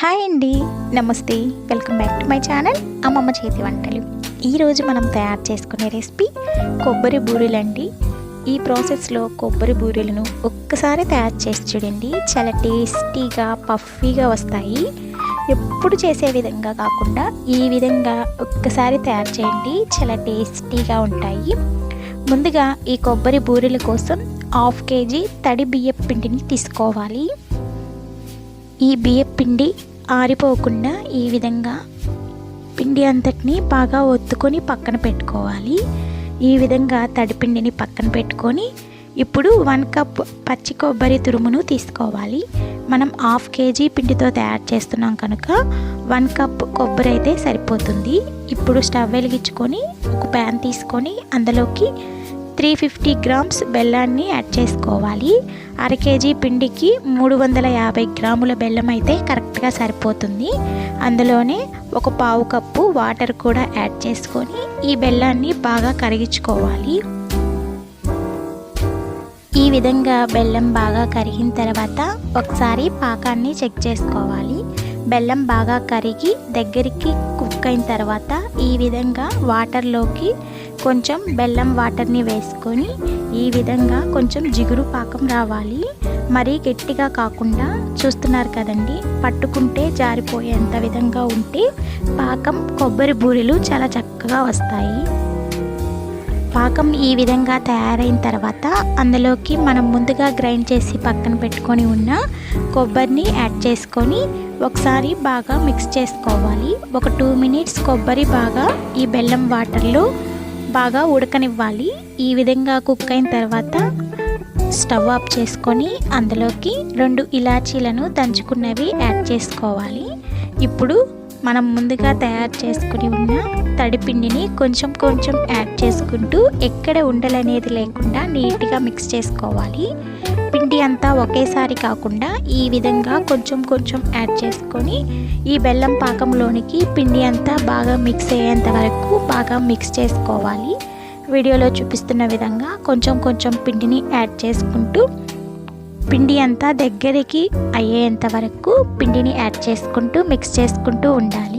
Hi అండి. నమస్తే. Welcome back to my channel అమ్మమ్మ చేతి వంటలు. ఈరోజు మనం తయారు చేసుకునే రెసిపీ కొబ్బరి బూరెలండి. ఈ ప్రాసెస్లో కొబ్బరి బూరెలను ఒక్కసారి తయారు చేసి చూడండి. చాలా టేస్టీగా పఫీగా వస్తాయి. ఎప్పుడు చేసే విధంగా కాకుండా ఈ విధంగా ఒక్కసారి తయారు చేయండి. చాలా టేస్టీగా ఉంటాయి. ముందుగా ఈ కొబ్బరి బూరెల కోసం హాఫ్ కేజీ తడి బియ్యం పిండిని తీసుకోవాలి. ఈ బియ్యం పిండి ఆరిపోకుండా ఈ విధంగా పిండి అంతటిని బాగా ఒత్తుకొని పక్కన పెట్టుకోవాలి. ఈ విధంగా తడిపిండిని పక్కన పెట్టుకొని ఇప్పుడు వన్ కప్ పచ్చి కొబ్బరి తురుమును తీసుకోవాలి. మనం హాఫ్ కేజీ పిండితో తయారు చేస్తున్నాం కనుక వన్ కప్ కొబ్బరి అయితే సరిపోతుంది. ఇప్పుడు స్టవ్ వెలిగించుకొని ఒక ప్యాన్ తీసుకొని అందులోకి త్రీ ఫిఫ్టీ గ్రామ్స్ బెల్లాన్ని యాడ్ చేసుకోవాలి. అర కేజీ పిండికి మూడు వందల యాభై గ్రాముల బెల్లం అయితే కరెక్ట్గా సరిపోతుంది. అందులోనే ఒక పావు కప్పు వాటర్ కూడా యాడ్ చేసుకొని ఈ బెల్లాన్ని బాగా కరిగించుకోవాలి. ఈ విధంగా బెల్లం బాగా కరిగిన తర్వాత ఒకసారి పాకాన్ని చెక్ చేసుకోవాలి. బెల్లం బాగా కరిగి దగ్గరికి కుక్ అయిన తర్వాత ఈ విధంగా వాటర్లోకి కొంచెం బెల్లం వాటర్ని వేసుకొని ఈ విధంగా కొంచెం జిగురు పాకం రావాలి. మరీ గట్టిగా కాకుండా చూస్తున్నారు కదండి పట్టుకుంటే జారిపోయేంత విధంగా ఉంటే పాకం కొబ్బరి బూరెలు చాలా చక్కగా వస్తాయి. పాకం ఈ విధంగా తయారైన తర్వాత అందులోకి మనం ముందుగా గ్రైండ్ చేసి పక్కన పెట్టుకొని ఉన్న కొబ్బరిని యాడ్ చేసుకొని ఒకసారి బాగా మిక్స్ చేసుకోవాలి. ఒక టూ మినిట్స్ కొబ్బరి బాగా ఈ బెల్లం వాటర్లో బాగా ఉడకనివ్వాలి. ఈ విధంగా కుక్ అయిన తర్వాత స్టవ్ ఆఫ్ చేసుకొని అందులోకి రెండు ఇలాచీలను దంచుకున్నవి యాడ్ చేసుకోవాలి. ఇప్పుడు మనం ముందుగా తయారు చేసుకుని ఉన్న తడిపిండిని కొంచెం కొంచెం యాడ్ చేసుకుంటూ ఎక్కడ ఉండలనేది లేకుండా నీట్గా మిక్స్ చేసుకోవాలి. పిండి అంతా ఒకేసారి కాకుండా ఈ విధంగా కొంచెం కొంచెం యాడ్ చేసుకొని ఈ బెల్లం పాకంలోనికి పిండి అంతా బాగా మిక్స్ అయ్యేంత వరకు బాగా మిక్స్ చేసుకోవాలి. వీడియోలో చూపిస్తున్న విధంగా కొంచెం కొంచెం పిండిని యాడ్ చేసుకుంటూ పిండి అంతా దగ్గరికి అయ్యేంత వరకు పిండిని యాడ్ చేసుకుంటూ మిక్స్ చేసుకుంటూ ఉండాలి.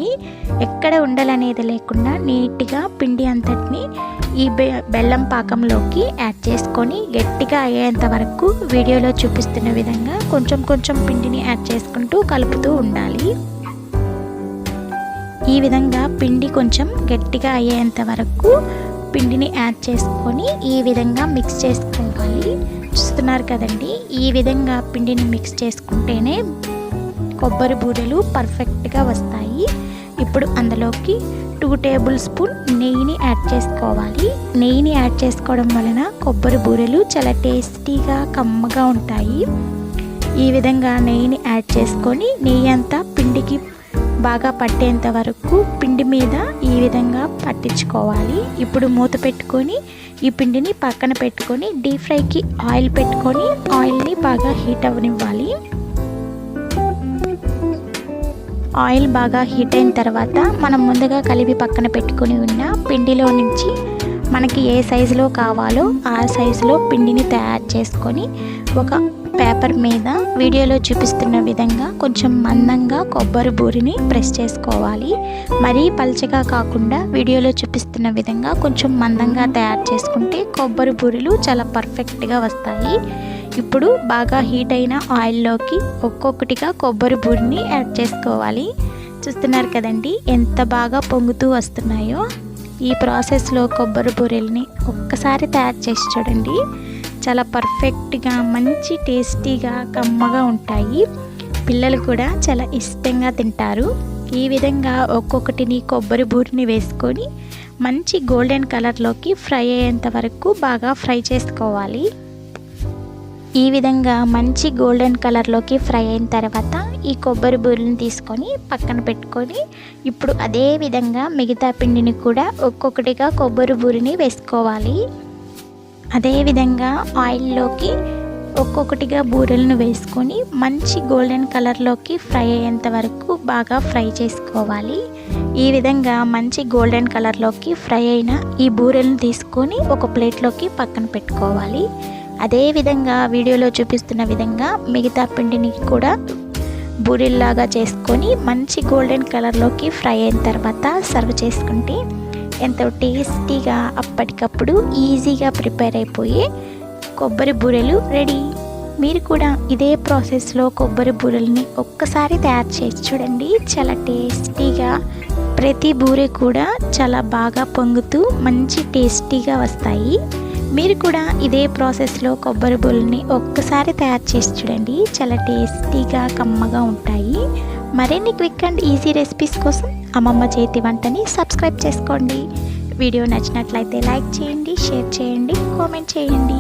ఎక్కడ ఉండాలనేది లేకుండా నీట్గా పిండి అంతటిని ఈ బెల్లం పాకంలోకి యాడ్ చేసుకొని గట్టిగా అయ్యేంత వరకు వీడియోలో చూపిస్తున్న విధంగా కొంచెం కొంచెం పిండిని యాడ్ చేసుకుంటూ కలుపుతూ ఉండాలి. ఈ విధంగా పిండి కొంచెం గట్టిగా అయ్యేంత వరకు పిండిని యాడ్ చేసుకొని ఈ విధంగా మిక్స్ చేసుకోవాలి. చూస్తున్నారు కదండి ఈ విధంగా పిండిని మిక్స్ చేసుకుంటేనే కొబ్బరి బూరెలు పర్ఫెక్ట్గా వస్తాయి. ఇప్పుడు అందులోకి టూ టేబుల్ స్పూన్ నెయ్యిని యాడ్ చేసుకోవాలి. నెయ్యిని యాడ్ చేసుకోవడం వలన కొబ్బరి బూరెలు చాలా టేస్టీగా కమ్మగా ఉంటాయి. ఈ విధంగా నెయ్యిని యాడ్ చేసుకొని నెయ్యి అంతా పిండికి బాగా పట్టేంత వరకు పిండి మీద ఈ విధంగా పట్టించుకోవాలి. ఇప్పుడు మూత పెట్టుకొని ఈ పిండిని పక్కన పెట్టుకొని డీప్ ఫ్రైకి ఆయిల్ పెట్టుకొని ఆయిల్ని బాగా హీట్ అవ్వనివ్వాలి. ఆయిల్ బాగా హీట్ అయిన తర్వాత మనం ముందుగా కలిపి పక్కన పెట్టుకొని ఉన్న పిండిలో నుంచి మనకి ఏ సైజులో కావాలో ఆ సైజులో పిండిని తయారు చేసుకొని ఒక పేపర్ మీద వీడియోలో చూపిస్తున్న విధంగా కొంచెం మందంగా కొబ్బరి బూరిని ప్రెస్ చేసుకోవాలి. మరీ పల్చగా కాకుండా వీడియోలో చూపిస్తున్న విధంగా కొంచెం మందంగా తయారు చేసుకుంటే కొబ్బరి బూరెలు చాలా పర్ఫెక్ట్గా వస్తాయి. ఇప్పుడు బాగా హీట్ అయిన ఆయిల్లోకి ఒక్కొక్కటిగా కొబ్బరి బూరిని యాడ్ చేసుకోవాలి. చూస్తున్నారు కదండి ఎంత బాగా పొంగుతూ వస్తున్నాయో. ఈ ప్రాసెస్లో కొబ్బరి బూరెల్ని ఒక్కసారి తయారు చేసి చూడండి. చాలా పర్ఫెక్ట్గా మంచి టేస్టీగా కమ్మగా ఉంటాయి. పిల్లలు కూడా చాలా ఇష్టంగా తింటారు. ఈ విధంగా ఒక్కొక్కటిని కొబ్బరి బూరిని వేసుకొని మంచి గోల్డెన్ కలర్లోకి ఫ్రై అయ్యేంత వరకు బాగా ఫ్రై చేసుకోవాలి. ఈ విధంగా మంచి గోల్డెన్ కలర్లోకి ఫ్రై అయిన తర్వాత ఈ కొబ్బరి బూరెలను తీసుకొని పక్కన పెట్టుకొని ఇప్పుడు అదే విధంగా మిగతా పిండిని కూడా ఒక్కొక్కటిగా కొబ్బరి బూరిని వేసుకోవాలి. అదేవిధంగా ఆయిల్లోకి ఒక్కొక్కటిగా బూరెలను వేసుకొని మంచి గోల్డెన్ కలర్లోకి ఫ్రై అయ్యేంత వరకు బాగా ఫ్రై చేసుకోవాలి. ఈ విధంగా మంచి గోల్డెన్ కలర్లోకి ఫ్రై అయిన ఈ బూరెలను తీసుకొని ఒక ప్లేట్లోకి పక్కన పెట్టుకోవాలి. అదేవిధంగా వీడియోలో చూపిస్తున్న విధంగా మిగతా పిండిని కూడా బూరెల్లాగా చేసుకొని మంచి గోల్డెన్ కలర్లోకి ఫ్రై అయిన తర్వాత సర్వ్ చేసుకుంటే ఎంతో టేస్టీగా అప్పటికప్పుడు ఈజీగా ప్రిపేర్ అయిపోయి కొబ్బరి బూరెలు రెడీ. మీరు కూడా ఇదే ప్రాసెస్లో కొబ్బరి బూరెల్ని ఒక్కసారి తయారు చేసి చూడండి. చాలా టేస్టీగా ప్రతి బూరె కూడా చాలా బాగా పొంగుతూ మంచి టేస్టీగా వస్తాయి. మీరు కూడా ఇదే ప్రాసెస్లో కొబ్బరి బూరెల్ని ఒక్కసారి తయారు చేసి చూడండి. చాలా టేస్టీగా కమ్మగా ఉంటాయి. మరిన్ని క్విక్ అండ్ ఈజీ రెసిపీస్ కోసం అమ్మమ్మ చేతి వంటని సబ్స్క్రైబ్ చేసుకోండి. వీడియో నచ్చినట్లయితే లైక్ చేయండి షేర్ చేయండి కామెంట్ చేయండి.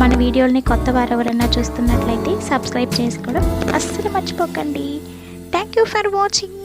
మన వీడియోల్ని కొత్త వారు ఎవరైనా చూస్తున్నట్లయితే సబ్స్క్రైబ్ చేసుకోవడం అస్సలు మర్చిపోకండి. Thank you for watching.